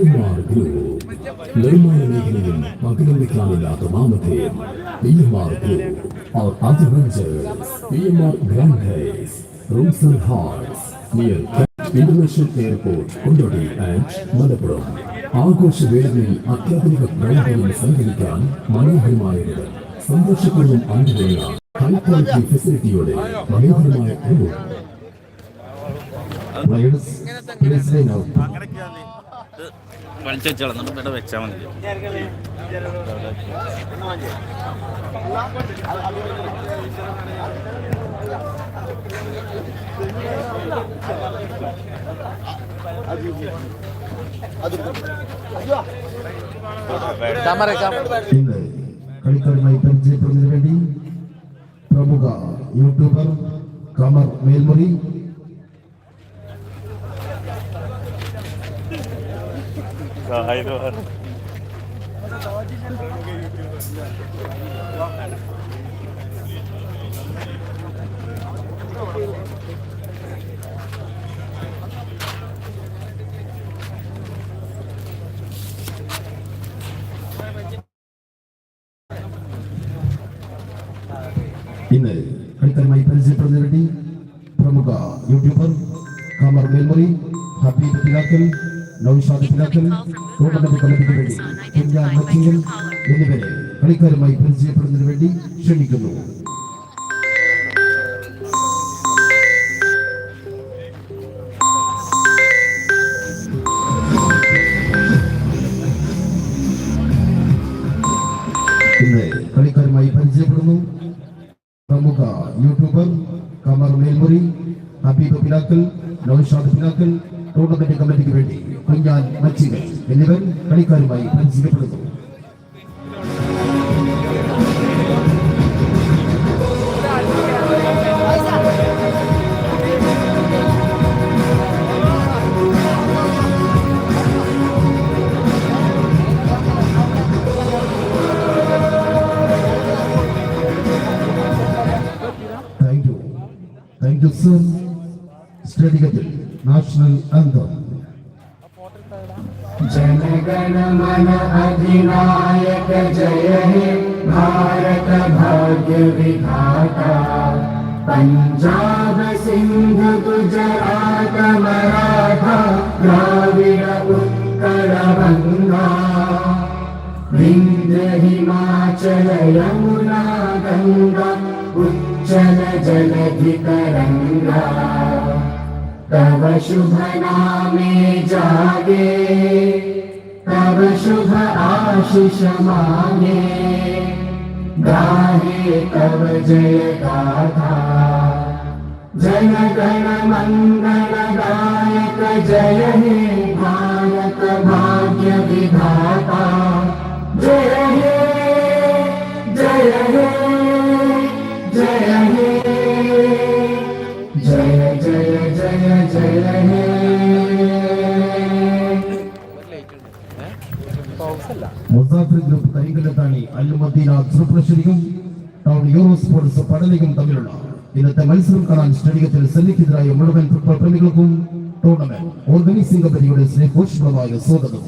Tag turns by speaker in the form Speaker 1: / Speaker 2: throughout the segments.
Speaker 1: M group നിർമ്മാണ മേഖലയിൽ പകലൊന്നിക്കാനില്ലാത്ത നാമധേയം P M R group M R grand heights rooms and halls near international airport Kondotty and വേളയിൽ ആഘോഷവേളകളിൽ അത്യാധുനിക പ്രൗഢിയിൽ സംഘടിക്കാൻ മനോഹരമായത് സന്തോഷപൂർവം അനുഭവമുള്ള ഹൈ ക്വാളിറ്റി ഫെസിലിറ്റിയോടെ മനോഹരമായ റൂം
Speaker 2: വലിച്ചു എന്നിട്ട് ഇവിടെ വെച്ചാൽ മതി.
Speaker 1: ഇന്ന് കളിക്കാരുമായി പരിചയപ്പെടുന്നതിന് വേണ്ടി പ്രമുഖ യൂട്യൂബർ കമർ മേൽമുറി ഇന്ന് കളിക്കാരുമായി പരിചയപ്പെടുന്നതിന് വേണ്ടി പ്രമുഖ യൂട്യൂബർ കമർ മേൽമുറി ഹബീബ് പിലാക്കൽ നൌഷാദ് പിലാക്കൽ ടൂർണമെന്റ് കമ്മിറ്റിക്ക് വേണ്ടി മച്ചിങ്ങൽ എന്നിവരെ കളിക്കാരുമായി പരിചയപ്പെടുന്നതിന് വേണ്ടി ക്ഷണിക്കുന്നു. ഇന്ന് കളിക്കാരുമായി പരിചയപ്പെടുന്നു പ്രമുഖ യൂട്യൂബർ കമർ മേൽമുറി ഹബീബ് പിലാക്കൽ നൌഷാദ് പിലാക്കൽ ടൂർണമെന്റ് കമ്മിറ്റിക്ക് വേണ്ടി കുഞ്ഞാൻ മച്ചികൾ എന്നിവർ കളിക്കാരുമായി പരിചയപ്പെടുന്നു. Thank you, സർ സ്റ്റേഡിയത്തിൽ നാഷണൽ അന്തം
Speaker 3: जनगण मन अधिनायक जय हे भारत भाग्य विधाता पंजाब सिंध गुजरात मराठा द्राविड उत्कल गंगा विंध्य हिमाचल यमुना गंगा उच्चल जलधि तरंगा तव शुभ नामे जागे तव शुभ आशीष मांगे गाहे तव जय गाथा। जन गण मंगल गायक जय हे भारत भाग्य विधाता। जय हे जय हे।
Speaker 1: മുസാഫിർ ഗ്രൂപ്പ് കരിങ്കല്ലത്താണി അൽമദീന ത്രിപുരശ്ശേരിയും ടൗൺ യൂറോ സ്പോർട്സ് പടലയും ഇന്നത്തെ മത്സരം സ്റ്റേഡിയത്തിൽ സെല്ലിക്കെതിരായ മുഴുവൻ ഫുട്ബോൾ പ്രേമികൾക്കും ടൂർണമെന്റ് ഓർഗനൈസിംഗ് കമ്മിറ്റിയുടെ സ്നേഹോഷ്മമായ സ്വാഗതം.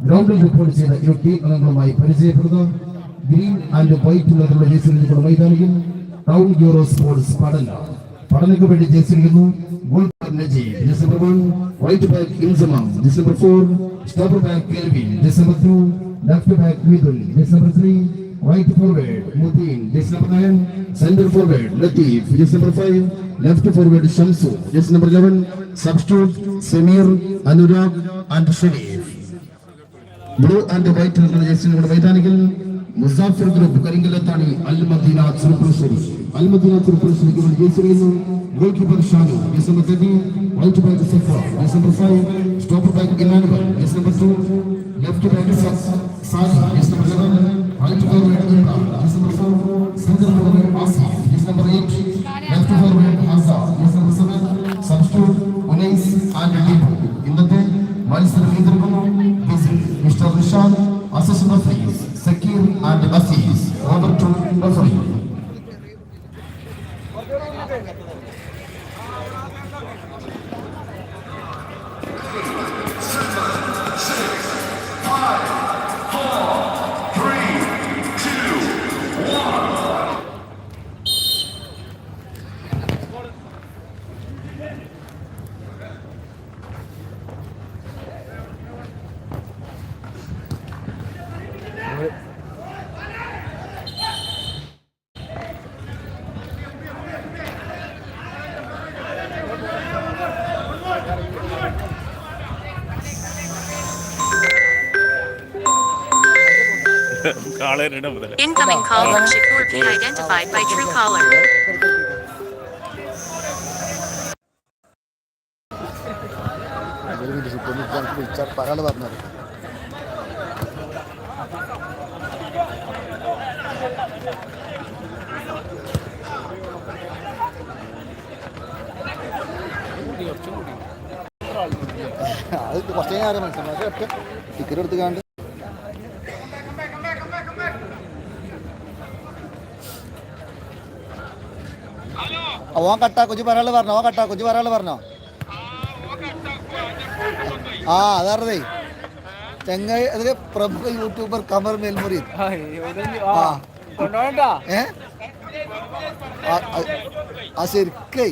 Speaker 1: ഗ്രൗണ്ടിൽ റിപ്പോർട്ട് ചെയ്ത ഇരു ടീം അംഗങ്ങളുമായി പരിചയപ്പെടുക ഗ്രീൻ ആൻഡ് വൈറ്റ് നിറത്തിലുള്ള ജേഴ്സിയിലുള്ള മൈതാനിയും ടൗൺ യൂറോ സ്പോർട്സ് പഠന പഠനയ്ക്ക് വേണ്ടി ജയിച്ചിരിക്കുന്നു. Goal Najeeb December one right back Inzamam December four stopper back Kelvin December two left back Mithun December three right forward Mudeen December nine centre forward Latheef December five left forward Shamsu December eleven substitute Sameer Anurag and Shareef blue and white നിൽക്കുന്ന ജേഴ്സിയുടെ മൈതാനികൾ. Musafir group Karinkallathani Al Madina Cherpulassery. Madina ചെറുപ്പുളശ്ശേരിക്ക് വേണ്ടി jersey ചെയ്യുന്നു goal keeper Shanu December thirty right back Safa number five stopper back Emmanuel number two left back Sali number eleven right back Imran number four it.
Speaker 4: Thank
Speaker 2: കാളേരുടെ മുതൽ
Speaker 4: Incoming call from Shakur be identified by.
Speaker 5: വിളിച്ചാൽ പറയാതെ പറഞ്ഞത് അത് കുറച്ച് നേരം മനസ്സിലാക്കി ticket എടുത്ത് ഓൻ കട്ടാ കൊച്ചു പറയാൾ പറഞ്ഞോ ഓൻ കട്ടാ കൊച്ചു പറയാൾ പറഞ്ഞോ? ആ അതറിയതേ ചെങ്ങൈ അതിൽ പ്രമുഖ യൂട്യൂബർ കമർ മേൽമുറി. ആ ഏ? ശരിക്കേ.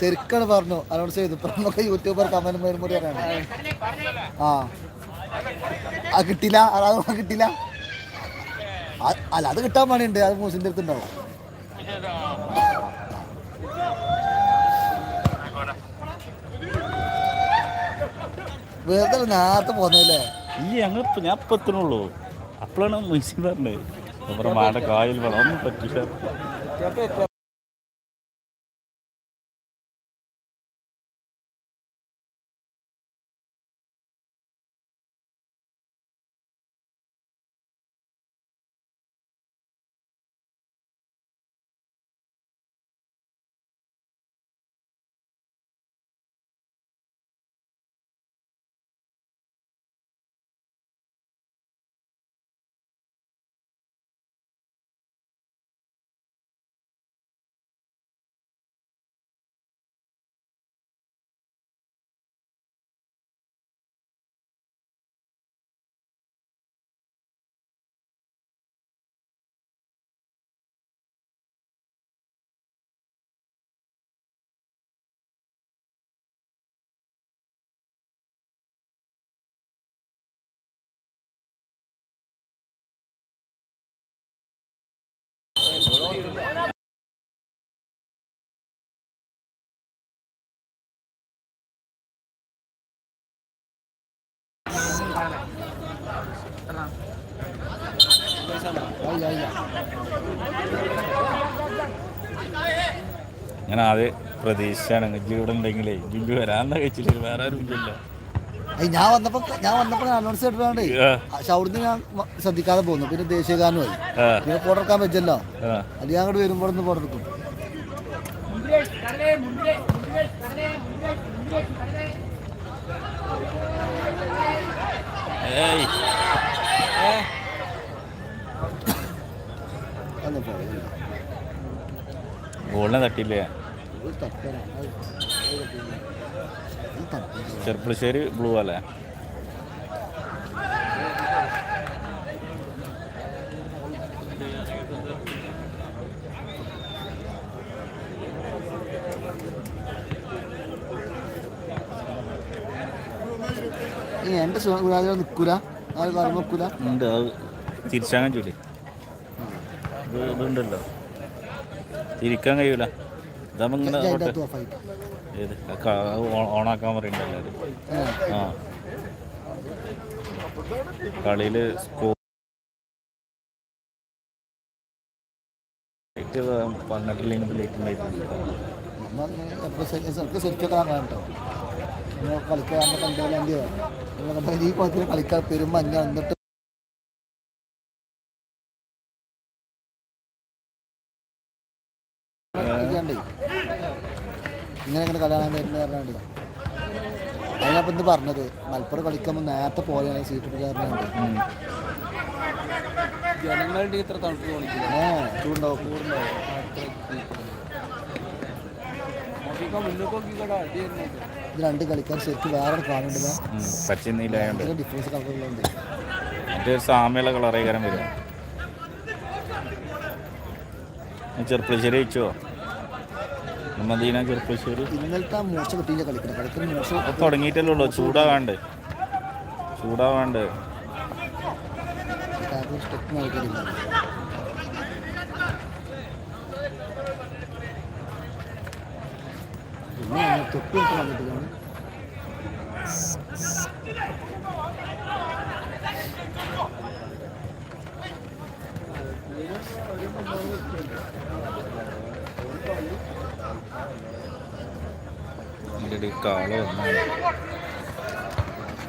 Speaker 5: ശരിക്കാണ് പറഞ്ഞു. അനൗൺസ് ചെയ്തു. പ്രമുഖ യൂട്യൂബർ കമൽ മേൽമുറി ആ. ആ കിട്ടില്ല അത് കിട്ടില്ല അല്ല അത് കിട്ടാൻ പണിയുണ്ട്. അത് മൂസിന്റെ അടുത്ത് വെറുതെ നേരത്തെ പോന്നല്ലേ?
Speaker 2: ഈ ഞങ്ങൾ ഞാൻ ഇപ്പം എത്തണുള്ളൂ അപ്പോഴാണ് മനുഷ്യൻ പറഞ്ഞത്. നമ്മുടെ മാട കായൽ വേണം ഒന്നും പറ്റില്ല ഞാൻ ആദ്യം പ്രതീക്ഷയാണ് ഇജ്ജ് ഇവിടെ ഉണ്ടെങ്കിലേ ജിബി വരാന്ന കഴിച്ചില്ല വേറെ ആരും ഇല്ല.
Speaker 5: അയ്യ, ഞാൻ വന്നപ്പോ ഞാൻ വന്നപ്പോ അനൗൺസ് ചെയ്തിട്ടാണ്ട്
Speaker 2: ആ.
Speaker 5: ഞാൻ ശ്രദ്ധിക്കാതെ പോകുന്നു പിന്നെ ദേശീയഗാനമായി
Speaker 2: ആയി
Speaker 5: പിന്നെ ഫോട്ടോ എടുക്കാൻ
Speaker 2: ആ.
Speaker 5: അത് ഞാൻ അങ്ങോട്ട് വരുമ്പോൾ ഒന്ന് ഫോട്ടോ എടുക്കും.
Speaker 2: ഏയ്. ഗോളിനെ തട്ടിയില്ല.
Speaker 5: അത് അത്. അത്.
Speaker 2: ചെറുപ്പളശ്ശേരി ബ്ലൂ അല്ലേ
Speaker 5: എന്റെ നിൽക്കൂല വെക്കൂല
Speaker 2: ഉണ്ട് അത് തിരിച്ചാൻ ചൂലേ ഇതുണ്ടല്ലോ തിരിക്കാൻ കഴിയൂല. ഇതാകുമ്പോ ഇങ്ങനെ
Speaker 5: അതിന്റെ
Speaker 2: അങ്ങോട്ട്
Speaker 5: അകത്ത് ഓഫായിട്ട്
Speaker 2: ഏത്? ഓണാക്കാൻ പറയുന്നുണ്ട് എല്ലാവരും. ആ. കളിയിൽ സ്കോർ
Speaker 5: കളിക്കാൻ ഈ കുളത്തിൽ കളിക്കാൻ പെരും മഞ്ഞ ഇങ്ങനെ കളിയാണ് കല്യാണം വരുന്ന പറഞ്ഞാണ്ട്. അതിനപ്പം എന്ത് പറഞ്ഞത് മലപ്പുറം കളിക്കുമ്പോൾ നേരത്തെ പോലെയാണ് സീറ്റ് പിടിക്കാറുണ്ട്
Speaker 6: ജനങ്ങളുടെ ഇത്ര തണുപ്പ് തോന്നിക്കില്ല?
Speaker 5: ഏ. ചൂടുണ്ടാവും
Speaker 6: വരുന്നത്
Speaker 5: ഇത് രണ്ട് കളിക്കാൻ ശരിക്കും വേറെ കാണുന്നില്ല ഡിഫറൻസ് കളറുകളുണ്ട്
Speaker 2: കളറേക്കാരം വരും ചെറുപ്പശ്ശേരി വെച്ചോ മദീന ചെറുപ്പശ്ശേരി
Speaker 5: ഇന്നലത്തെ മൂർച്ച കിട്ടിയില്ല കളിക്കുന്നത് കളിക്കുന്ന മൂർച്ച
Speaker 2: തുടങ്ങിയിട്ടല്ലേ ഉള്ളൂ. ചൂടാവാണ്ട്. ചൂടാവാണ്ട്.
Speaker 5: നൽകിയില്ല പിന്നെ
Speaker 2: ഇതിന്റെ ഇടയിൽ കാൾ വന്നു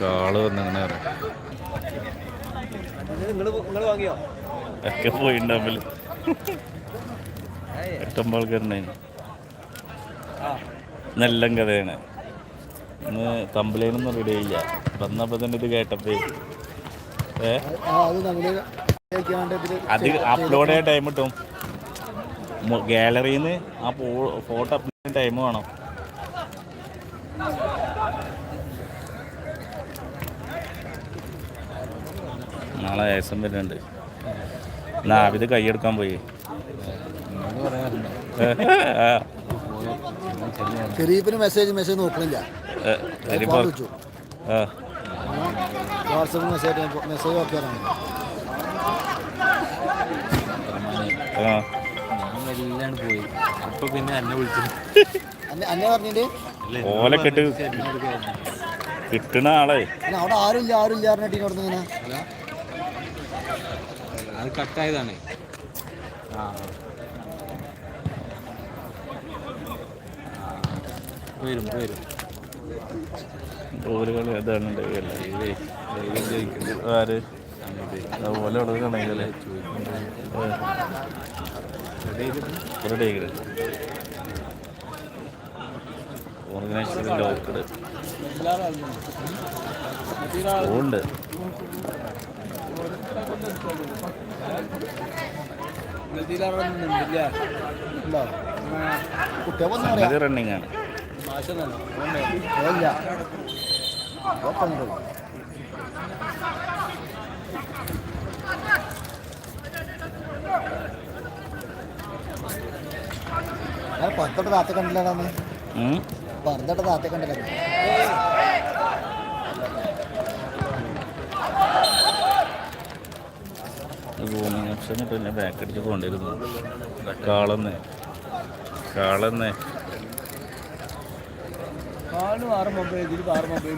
Speaker 2: കാൾ വന്നങ്ങനെ ഒക്കെ പോയിണ്ടാവില്ല എട്ടൊമ്പത് ആൾക്കാരുണ്ടായിരുന്നു നല്ല കഥയാണ്. ഇന്ന് തമ്പലേനൊന്നും റെഡി ആയില്ല. വന്നപ്പോൾ തന്നെ ഇത് കേട്ടപ്പേ. ഏ?
Speaker 5: അത്
Speaker 2: അപ്ലോഡ് ചെയ്യാൻ ടൈം കിട്ടും. ഗാലറിയിൽ നിന്ന് ആ ഫോട്ടോ ടൈം വേണം. നാളെ ഏസം വരുന്നുണ്ട്. നാവിത് കൈയെടുക്കാൻ പോയി.
Speaker 5: ഷെരീഫിന് മെസ്സേജ് മെസ്സേജ് നോക്കണില്ല. വാട്സപ്പ് മെസ്സേജ് മെസ്സേജ് നോക്കിയാലാണ്
Speaker 2: ആ.
Speaker 6: എല്ലാം പോയി. അപ്പൊ പിന്നെ എന്നെ വിളിച്ചു
Speaker 5: അന്നെ അന്നെ പറഞ്ഞിട്ട്?
Speaker 2: ഓല കെട്ട് കിട്ടണ ആളെ.
Speaker 5: അവിടെ ആരും പറഞ്ഞിട്ട് ഇവിടെ നിന്ന് ഇങ്ങനെ.
Speaker 6: അത് കട്ടായതാണ്. ആ. വരും വരും.
Speaker 2: ഓലുകൾ ഇതാണ് ആര്? ഓല കൊടുക്കണല്ലേ ഓർഗനൈസേഷൻ ലോക്കഡ് ഉണ്ട്. സംഗതി റണ്ണിങ് ആണ്.
Speaker 6: മാഷം
Speaker 5: പത്തോട്ട് താത്ത കണ്ടില്ലാടാന്ന്
Speaker 2: ഉം?
Speaker 5: പറഞ്ഞിട്ട് താത്ത കണ്ടില്ല
Speaker 2: റൂമിങ് ഓപ്ഷൻ പിന്നെ ബാക്ക് അടിച്ച് കൊണ്ടിരുന്നു കാളന്ന്. കാളന്ന്.
Speaker 6: കാലും ആറ് മൊബൈൽ ആറ് മൊബൈൽ